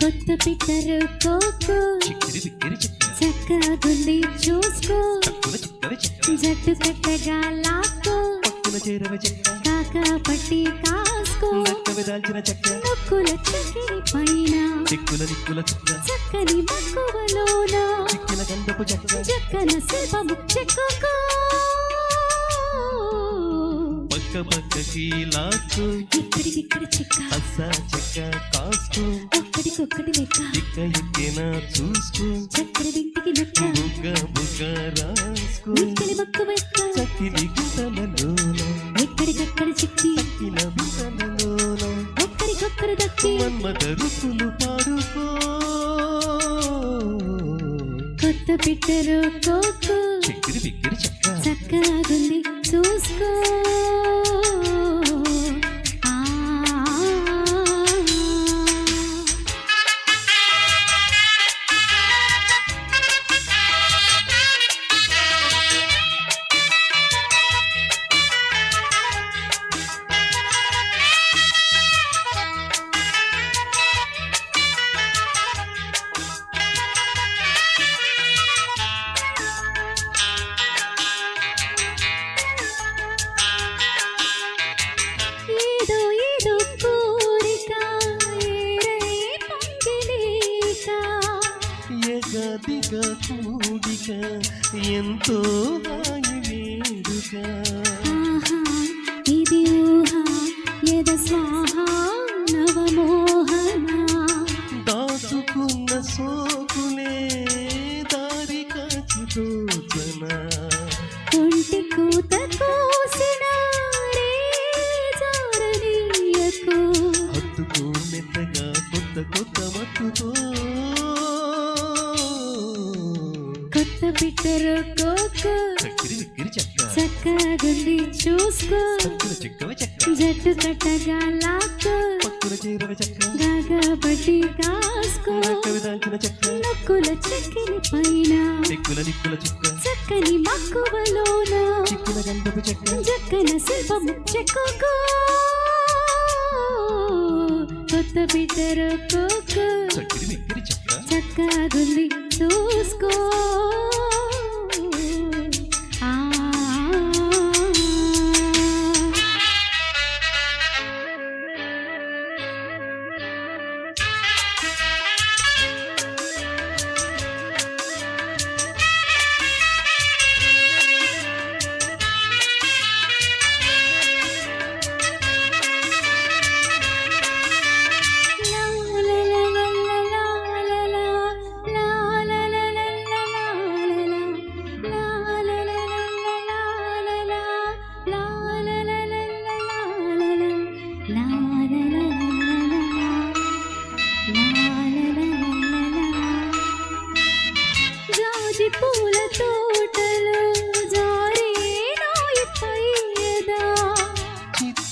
కొత్త fitter cocoa చక్కగుంది చూసుకో. జట్టు కట్టగా లాక్కో. కాక పట్టి కాసుకో. చక్కెరి పైన చిక్కుల నిక్కుల చిక్క చక్కని మక్కువలోన చిక్కిన గంధపు చెక్క చక్కన శిల్పము చెక్కుకో. పక్క పక్కకి లాక్కు ఇక్కడికిక్కడ చిక్క. అస్స చెక్క కాస్కు ఒక్కడికొక్కడి లెక్క. చిక్క ఎక్కిన చూసుకో చక్కెర వింటికి లెక్క. బుగ్గ బుగ్గ రాసుకో మిక్కిలి మక్కువ ఎక్క చక్కిలి గుంతలలోన ఎక్కడికక్కడ చిక్కి. చక్కిన బిందెలలోన దక్కి పాడుకో కొత్త పిట్టరు కోకో చిక్కిరి బిక్కిరి చెక్క చక్కగుంది చూసుకో. ఎంతో హాయి వేడుక కొత్త కోకో చక్కిరి చూసుకో. జట్టు కట్టగా లాక్కో. పక్కున చేరవ కాసుకో. నొక్కుల పైన. చక్కని మక్కువలోన. చిక్కిన చక్కన శిల్పము చెక్కుకో. కొత్త బిడ్డరు కోకో విక్కిరి చెక్క చక్కగుంది. చూసుకో.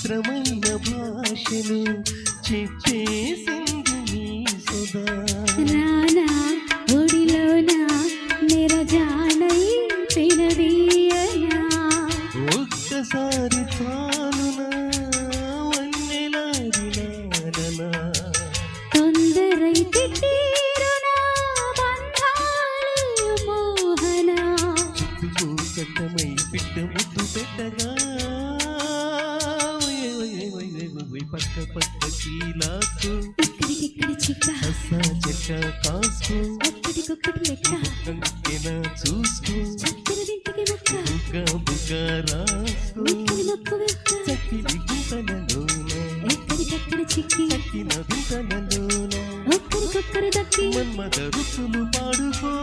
చిత్రమైన భాషలు చెప్పేసింది నీ సుధా రానా ఒడిలోన నిరజానై పినదీయనా ఒక్కసారి బంధాలు మోహనా? చట్టమై పిట్ట ముద్దు పెట్టగా కీలాకు ఇక్కడికిక్కడి చిక్క. హస్స చెక్క కాసుకో ఒక్కడికొక్కటి లెక్క. కంకెన చూసుకో చక్కెర వింటికి మొక్క బుగ్గ బుగ్గ రాసుకో మొక్క వెక్క. చక్కిలి గుంతలలోన ఎక్కడికక్కడ చిక్కి. చక్కిన గుంతలలోన ఒక్కరికొక్కరు దక్కి. మన్మథ రుచులు పాడుకో.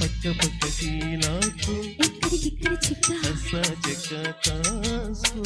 పక్క పక్క కీలాకు ఎక్కడికిక్కడి చిక్క. హస్స చెక్క కాసుకో